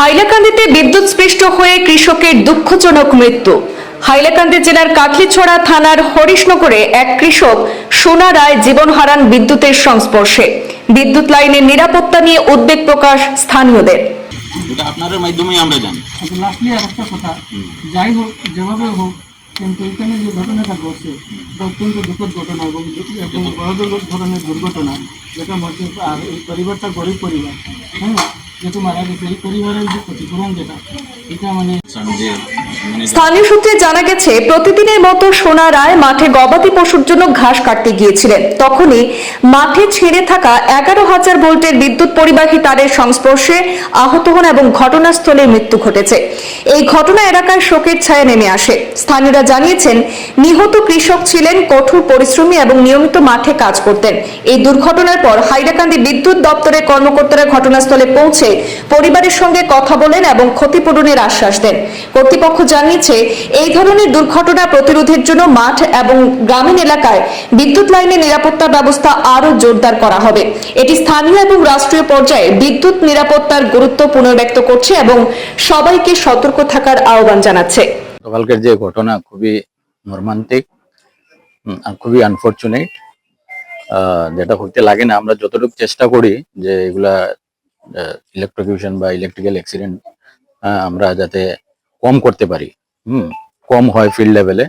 হাইলাকান্দিতে বিদ্যুৎ স্পৃষ্ট হয়ে কৃষকের দুঃখজনক মৃত্যু। হাইলাকান্দি জেলার কাটলিছড়া থানার হরিশনগরে এক কৃষক সোনা রায় জীবন হারান বিদ্যুতের সংস্পর্শে। বিদ্যুৎ লাইনের নিরাপত্তা নিয়ে উদ্বেগ প্রকাশ স্থানীয়দের। এটা আপনাদের মাধ্যমেই আমরা জানি। লাস্টলি আর একটা কথা। যাই হোক যেভাবে হোক কিন্তু এখানে যে ঘটনাটা ঘটছে এটা অত্যন্ত দুঃখদ ঘটনা এবং এবং বড় ধরনের দুর্ঘটনা যেটা হচ্ছে আর এই পরিবারটা গরিব পরিবার। হ্যাঁ? যেহেতু মারা গেছে এই পরিবারের যে ক্ষতিপূরণ যেটা মানে যে স্থানীয় সূত্রে জানা গেছে, প্রতিদিনের মতো সোনা রায় মাঠে গবাদি পশুর জন্য ঘাস কাটতে গিয়েছিলেন। তখনই মাঠে ছেড়ে থাকা এগারো হাজার ভোল্টের বিদ্যুৎ পরিবাহী তারের সংস্পর্শে আহত হন এবং ঘটনাস্থলে মৃত্যু ঘটেছে। এই ঘটনা এলাকায় শোকের ছায়া নেমে আসে। স্থানীয়রা জানিয়েছেন, নিহত কৃষক ছিলেন, কঠোর পরিশ্রমী এবং নিয়মিত মাঠে কাজ করতেন। এই দুর্ঘটনার পর হাইলাকান্দি বিদ্যুৎ দপ্তরের কর্মকর্তারা ঘটনাস্থলে পৌঁছে পরিবারের সঙ্গে কথা বলেন এবং ক্ষতিপূরণের আশ্বাস দেন। কর্তৃপক্ষ জানিয়েছে, এই ধরনের দুর্ঘটনা প্রতিরোধের জন্য মাঠ এবং গ্রামীণ এলাকায় বিদ্যুৎ লাইনের নিরাপত্তা ব্যবস্থা আরও জোরদার করা হবে। এটি স্থানীয় এবং রাষ্ট্রীয় পর্যায়ে বিদ্যুৎ নিরাপত্তার গুরুত্ব পুনর্ব্যক্ত করছে এবং সবাইকে সতর্ক থাকার আহ্বান জানাচ্ছে। গতকালকের যে ঘটনা খুবই মর্মান্তিক খুবই আনফর্চুনেট যেটা হইতে লাগে না। আমরা যতটুকু চেষ্টা করি যে এগুলা ইলেকট্রিকিউশন বা ইলেকট্রিক্যাল অ্যাক্সিডেন্ট আমরা যাতে কম করতে পারি। হুম, কম হয় ফিল্ড লেভেলে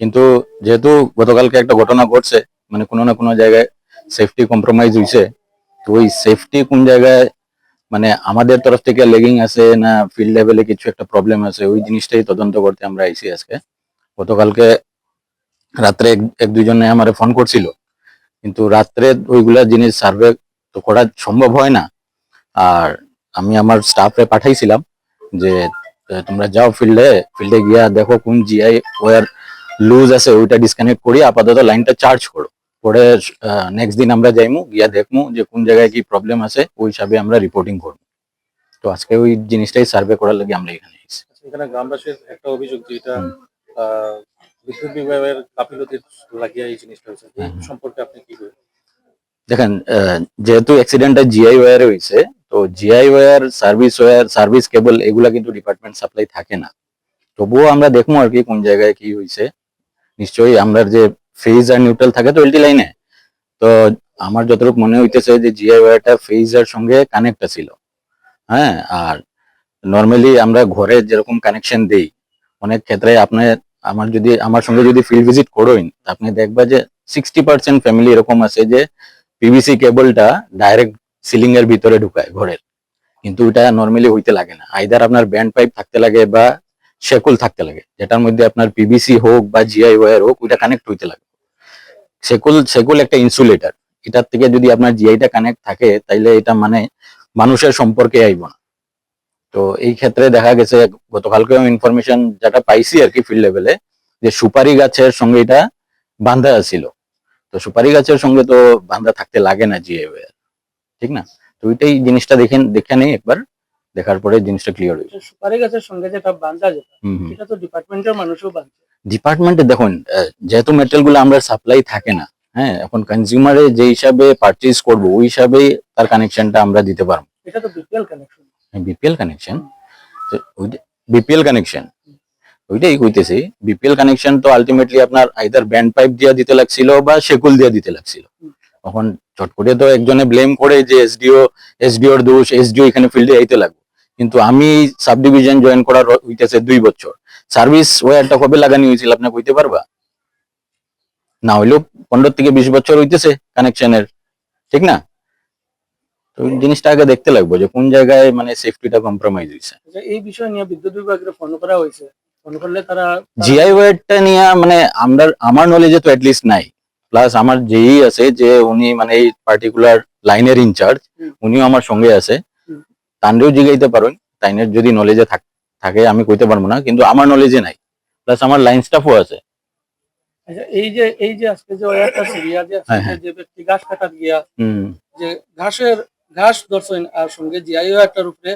কিন্তু যেহেতু গতকালকে একটা ঘটনা ঘটছে মানে কোনো না কোনো জায়গায় সেফটি কম্প্রোমাইজ হয়েছে তো ওই সেফটি কোন জায়গায় মানে আমাদের তরফ থেকে লেগিং আছে না ফিল্ড লেভেলে কিছু একটা প্রবলেম আছে, ওই জিনিসটাই তদন্ত করতে আমরা আইসি আজকে। গতকালকে রাত্রে এক দুজনে আমার ফোন করছিল। কিন্তু রাত্রে ওইগুলা জিনিস সার্ভে তো করা সম্ভব হয় না। আর আমি আমার স্টাফে পাঠাইছিলাম যে তোমরা যাও ফিল্ডে ফিল্ডে গিয়া দেখো কোন জিআই ওয়ার লুজ আছে ওইটা ডিসকানেক্ট করি আপাতত লাইনটা চার্জ করো। পরে নেক্সট দিন আমরা যাইমু গিয়া দেখমু যে কোন জায়গায় কি প্রবলেম আছে ওই হিসাবে আমরা রিপোর্টিং করব। তো আজকে ওই জিনিসটাই সার্ভে করার লাগে আমরা এখানে এসেছি। এখানে গ্রামবাসীর একটা অভিযোগ যে এটা আহ, বিদ্যুৎ বিভাগের গাফিলতির লাগিয়ে এই জিনিসটা হয়েছে। সম্পর্কে আপনি কি বলবেন? দেখেন আহ, যেহেতু অ্যাক্সিডেন্টটা জিআই ওয়ারে হয়েছে তো GI wire service wire service কেবল এগুলা কিন্তু ডিপার্টমেন্ট সাপ্লাই থাকে না। তবুও আমরা দেখব আর কি কোন জায়গায় কি হয়েছে নিশ্চয়ই আমরা যে ফেজ আর নিউট্রাল থাকে তো এলটি লাইনে তো আমার যতটুকু মনে হইতেছে যে জিআই ওয়ারটা ফেজ আর সঙ্গে কানেক্ট ছিল। হ্যাঁ আর নর্মালি আমরা ঘরে যেরকম কানেকশন দেই, অনেক ক্ষেত্রে আপনার আমার যদি, আমার সঙ্গে যদি ফিল্ড ভিজিট করোইন আপনি দেখবা যে সিক্সটি পার্সেন্ট ফ্যামিলি এরকম আছে যে পিভিসি কেবলটা ডাইরেক্ট সিলিং এর ভিতরে ঢুকায় ঘরের। কিন্তু এটা নর্মালি হইতে লাগে না। আইদার আপনার ব্যান্ড পাইপ থাকতে লাগে বা শেকুল থাকতে লাগে, যেটার মধ্যে আপনার পিভিসি হোক বা জিআই ওয়্যার হোক, ওইটা কানেক্ট হইতে লাগে। সেকুল সেকুল একটা ইনসুলেটর এটার থেকে যদি আপনার জিআইটা কানেক্ট থাকে, তাইলে এটা মানে মানুষের সম্পর্কে আইব না। তো এই ক্ষেত্রে দেখা গেছে, গতকালকেও ইনফরমেশন যেটা পাইছি আর কি ফিল্ড লেভেলে যে সুপারি গাছের সঙ্গে এটা বান্ধা ছিল। তো সুপারি গাছের সঙ্গে তো বান্ধা থাকতে লাগে না জিএ ঠিক না? তো ওইটাই জিনিসটা দেখেন দেখে নেই একবার দেখার পরে জিনিসটা ক্লিয়ার হয়ে যে সুপারি গাছের সঙ্গে যেটা বান্ধা যেটা এটা তো ডিপার্টমেন্টের মানুষও বাঁধছে। ডিপার্টমেন্টে দেখুন যেহেতু মেটেরিয়ালগুলো আমরা সাপ্লাই থাকে না হ্যাঁ এখন কনজিউমারে যে হিসাবে পারচেজ করব ওই হিসাবে তার কানেকশনটা আমরা দিতে পারব। এটা তো বিপিএল কানেকশন বিপিএল কানেকশন তো বিপিএল কানেকশন ওইটাই কইতেছি বিপিএল কানেকশন তো আলটিমেটলি আপনার আইদার ব্যান্ড পাইপ দিয়া দিতে লাগছিল বা শেকুল দিয়া দিতে লাগছিল। তখন চট করে তো একজনে ব্লেম করে যে এসডিও এসডিওর দোষ এসডিও এখানে ফিল্ডে আইতে লাগবে। কিন্তু আমি সাব ডিভিশন জয়েন করার হইতেছে দুই বছর। সার্ভিস ওয়ারটা কবে লাগানি হয়েছিল আপনি কইতে পারবা? না হইলেও পনেরো থেকে বিশ বছর হইতেছে কানেকশনের ঠিক না? তো জিনিসটা আগে দেখতে লাগবে যে কোন জায়গায় মানে সেফটিটা কম্প্রোমাইজ হয়েছে এই বিষয় নিয়ে বিদ্যুৎ বিভাগের ফোন করা হয়েছে। ফোন করলে তারা জিআই ওয়েটটা নিয়ে মানে আমরা আমার নলেজে তো অ্যাটলিস্ট নাই। প্লাস আমার যেই আছে যে উনি মানে এই পার্টিকুলার লাইনের ইনচার্জ উনিও আমার সঙ্গে আছে। হুম। তান্ডেও জিগাইতে পারেন তাইনের যদি নলেজে থাকে আমি কইতে পারব না কিন্তু আমার নলেজে নাই। প্লাস আমার লাইন স্টাফও আছে। আচ্ছা এই যে এই যে আজকে যে ওয়ারটা সিরিয়া যে হ্যাঁ, হ্যাঁ। যে ব্যক্তি ঘাস কাটা গিয়া যে ঘাসের ঘাস দর্শন আর সঙ্গে জিআইও একটার উপরে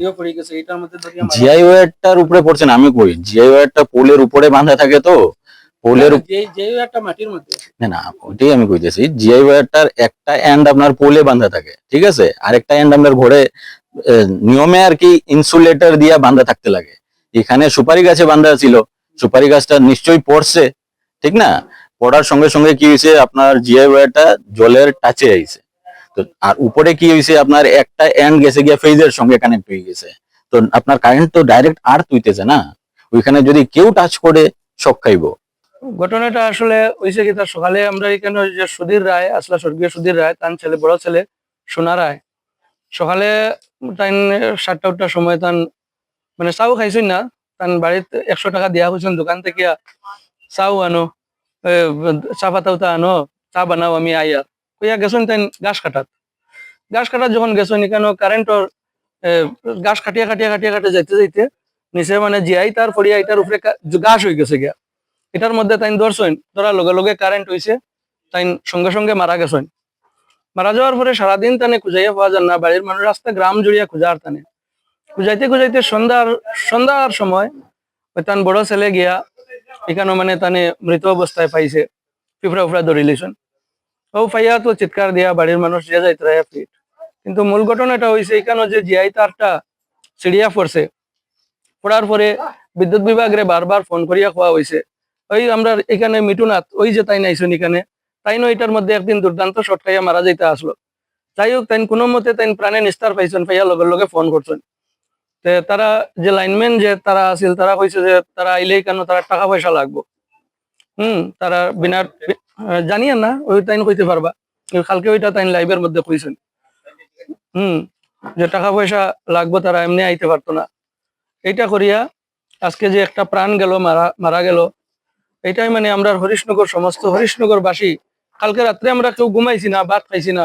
ইয়ে পড়ে গেছে এটার মধ্যে জিআই ওয়েটটার উপরে পড়ছে না আমি কই? জিআই ওয়েটটা পোলের উপরে বাঁধা থাকে তো? পোলের না না ওইটাই আমি কইতেছি জিআই ওয়্যারটার একটা এন্ড আপনার পোলে বাঁধা থাকে ঠিক আছে? আরেকটা এন্ড আপনার ঘরে নিয়মে আর কি ইনসুলেটর দিয়ে বাঁধা থাকতে লাগে। এখানে সুপারি গাছে বাঁধা ছিল সুপারি গাছটা নিশ্চয়ই পড়ছে ঠিক না? পড়ার সঙ্গে সঙ্গে কি হয়েছে আপনার জিআই ওয়্যারটা জলের টাচে আইছে। তো আর উপরে কি হয়েছে আপনার একটা এন্ড গেছে গিয়ে ফেজের সঙ্গে কানেক্ট হয়ে গেছে। তো আপনার কারেন্ট তো ডাইরেক্ট আর তুইতেছে না? ওইখানে যদি কেউ টাচ করে শক খাইবো। ঘটনাটা আসলে হয়েছে কি, তার সকালে আমরা এখানে যে সুধীর রায়, আসলা স্বর্গীয় সুধীর রায়, তার ছেলে, বড় ছেলে, সোনা রায়। সকালে তাই সাতটা আটটার সময় তান মানে চাও খাইছেন না তান বাড়িতে একশো টাকা দিয়া হয়েছেন দোকান থেকে চাও আনো চা পাতা উতা আনো, চা বানাও আমি আইয়া। কইয়া গেছেন তাই গাছ কাটাত। গাছ কাটাত যখন গেছেন এখানে কারেন্টর গাছ কাটিয়া কাটিয়া কাটিয়া কাটিয়া যাইতে যাইতে নিচে মানে জিয়াই তার ফড়িয়া এটার উপরে গাছ হয়ে গেছে গিয়া। এটার মধ্যে তাই ধরছেন ধরার লগে লগে কারেন্ট হইছে তাই সঙ্গে সঙ্গে মারা গেছেন মারা যাওয়ার পরে সারাদিন তানে খুঁজাইয়া পাওয়া যান না, বাড়ির মানুষ রাস্তা গ্রাম জুড়িয়া খুঁজার তানে। খুঁজাইতে খুঁজাইতে সন্ধ্যার সন্ধ্যার সময় ওই তান বড় ছেলে গিয়া এখানে মানে তানে মৃত অবস্থায় পাইছে ফিফড়া উফড়া ধরে লিছেন ও পাইয়া তো চিৎকার দিয়া বাড়ির মানুষ যে যাইতে রায় ফিট। কিন্তু মূল ঘটনাটা হয়েছে এখানে যে জিআই তারটা সিঁড়িয়া পড়ছে। পড়ার পরে বিদ্যুৎ বিভাগরে বারবার ফোন করিয়া খোয়া হয়েছে ওই আমরা এখানে মিটুনাথ ওই যে তাই নাইছেন এখানে, তাই নয় এটার মধ্যে একদিন দুর্দান্ত শট খাইয়া মারা যাইতে আসলো। যাই হোক তাই কোনো মতে তাই প্রাণে নিস্তার পাইছেন, পাইয়া লগে লগে ফোন করছেন। তারা যে লাইনম্যান যে তারা আছিল, তারা কইছে যে তারা আইলেই কেন তারা টাকা পয়সা লাগবো। হুম, তারা বিনা জানিয়ে না, ওই তাইন কইতে পারবা। কালকে ওইটা তাইন লাইভের মধ্যে কইছেন। হুম, যে টাকা পয়সা লাগবো তারা এমনি আইতে পারতো না। এইটা করিয়া আজকে যে একটা প্রাণ গেল, মারা মারা গেল এটাই মানে আমরা হরিশনগর সমস্ত হরিশনগরবাসী, কালকে রাত্রে আমরা কেউ ঘুমাইছি না, ভাত খাইছি না।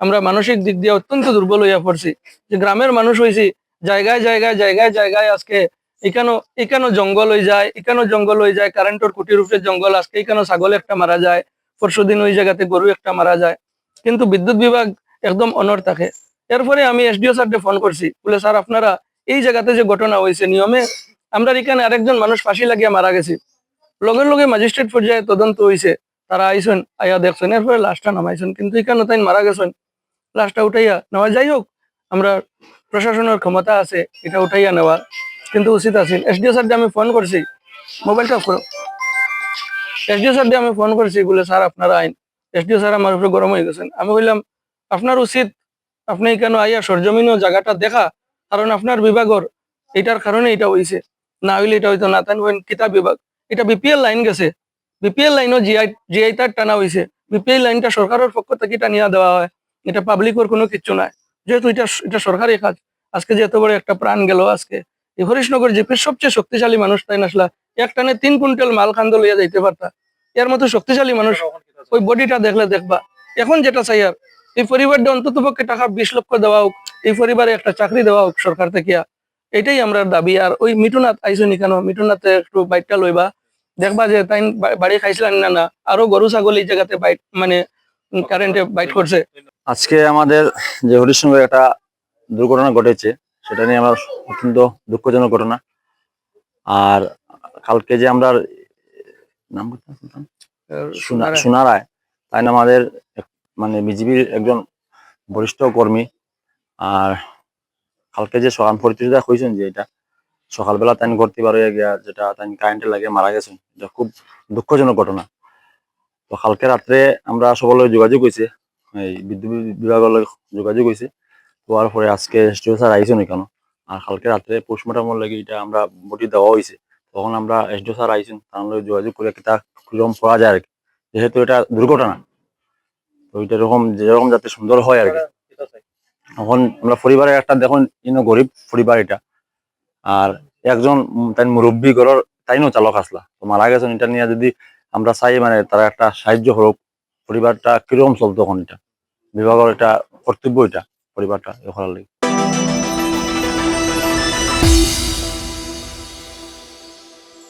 আমরা মানসিক দিক দিয়ে অত্যন্ত দুর্বল হইয়া পড়ছি। যে গ্রামের মানুষ হয়েছি জায়গায় জায়গায় জায়গায় জায়গায় আজকে এখানো এখানো জঙ্গল হয়ে যায়, এখানো জঙ্গল হয়ে যায় কারেন্টের কুটির উপরে জঙ্গল, আজকে এখানো ছাগল একটা মারা যায়, পরশু দিন ওই জায়গাতে গরু একটা মারা যায়। কিন্তু বিদ্যুৎ বিভাগ একদম অনর থাকে। এরপরে আমি এসডিও স্যারকে ফোন করছি, বলে, স্যার, আপনারা এই জায়গাতে যে ঘটনা হয়েছে নিয়মে, আমরা এখানে আরেকজন মানুষ ফাঁসি লাগিয়ে মারা গেছি। লগে লগে ম্যাজিস্ট্রেট পর্যায়ে তদন্ত হয়েছে তারা আইসেন আইয়া দেখছেন, এরপরে লাশটা নামাইছেন, কিন্তু এখানে তাই মারা গেছেন। লাশটা উঠাইয়া নেওয়া, যাই হোক, আমরা প্রশাসনের ক্ষমতা আছে, এটা উঠাইয়া নেওয়া, কিন্তু উচিত আছিল এসডিও স্যার আমি ফোন করছি। মোবাইলটা করো এসডিও স্যার আমি ফোন করছি, বলে, স্যার, আপনারা আইন। এসডিও স্যার আমার উপরে গরম হয়ে গেছেন। আমি বললাম, আপনার উচিত, আপনি কেন আইয়া সরজমিনও জায়গাটা দেখা? কারণ আপনার বিভাগর, এটার কারণে এটা হইছে। না হইলে এটা হইতো না তাই কিতাব বিভাগ। এটা বিপিএল লাইন গেছে। বিপিএল লাইনও জিআই জিআই তার টানা হয়েছে বিপিএল লাইনটা সরকারের পক্ষ থেকে টানিয়া দেওয়া হয়। এটা পাবলিকের কোনো কিচ্ছু নাই। যেহেতু এটা এটা সরকারি কাজ, আজকে যে এত বড় একটা প্রাণ গেল আজকে। এই হরিশনগর জিপির সবচেয়ে শক্তিশালী মানুষ তাই নাসলা এক টানে তিন কুইন্টাল মাল খান্দ লইয়া যাইতে পারতা। এর মতো শক্তিশালী মানুষ ওই বডিটা দেখলে দেখবা। এখন যেটা চাই আর, এই পরিবারটা অন্তত পক্ষে টাকা বিশ লক্ষ দেওয়া হোক, এই পরিবারে একটা চাকরি দেওয়া হোক সরকার থেকে। এটাই আমরা দাবি। আর ওই মিটুনাথ আইসনি কেন? মিটুনাথে একটু বাইকটা লইবা। দেখবা যে তাই বাড়ি খাইছিলেন না না। আরও গরু ছাগল এই জায়গাতে বাইট মানে কারেন্টে বাইট করছে। আজকে আমাদের যে হরিশনগরে একটা দুর্ঘটনা ঘটেছে সেটা নিয়ে আমার অত্যন্ত দুঃখজনক ঘটনা। আর কালকে যে আমরা নাম কি সোনা- সোনা রায়। তাই না আমাদের মানে বিজেপির একজন বরিষ্ঠ কর্মী। আর কালকে যে সকাল পরিচিতা হয়েছেন যে এটা সকালবেলা তাই ঘরতে বার হয়ে গিয়া যেটা তাই কারেন্টে লাগে মারা গেছেন এটা খুব দুঃখজনক ঘটনা। তো কালকে রাত্রে আমরা সকলে যোগাযোগ হয়েছে এই বিদ্যুৎ বিভাগের যোগাযোগ হয়েছে হওয়ার পরে আজকে এসডিও স্যার আইসেন কেন? আর কালকে রাত্রে পোস্টমর্টমের লাগে এটা আমরা বটি দেওয়া হয়েছে তখন আমরা এসডিও স্যার আইসেন তার লগে যোগাযোগ করে কিতা কীরকম করা যায় আর কি। যেহেতু এটা দুর্ঘটনা তো এটা এরকম যেরকম যাতে সুন্দর হয় আর কি। এখন আমরা পরিবারের একটা দেখুন ইনো গরিব পরিবার এটা। আর একজন তাই মুরব্বী ঘরের তাই নো চালক আসলা। তো মারা গেছেন, এটা নিয়ে যদি আমরা চাই মানে তারা একটা সাহায্য হোক, পরিবারটা কীরকম চলতো এখন এটা? বিভাগের এটা কর্তব্য এটা, পরিবারটা এ করার লাগে।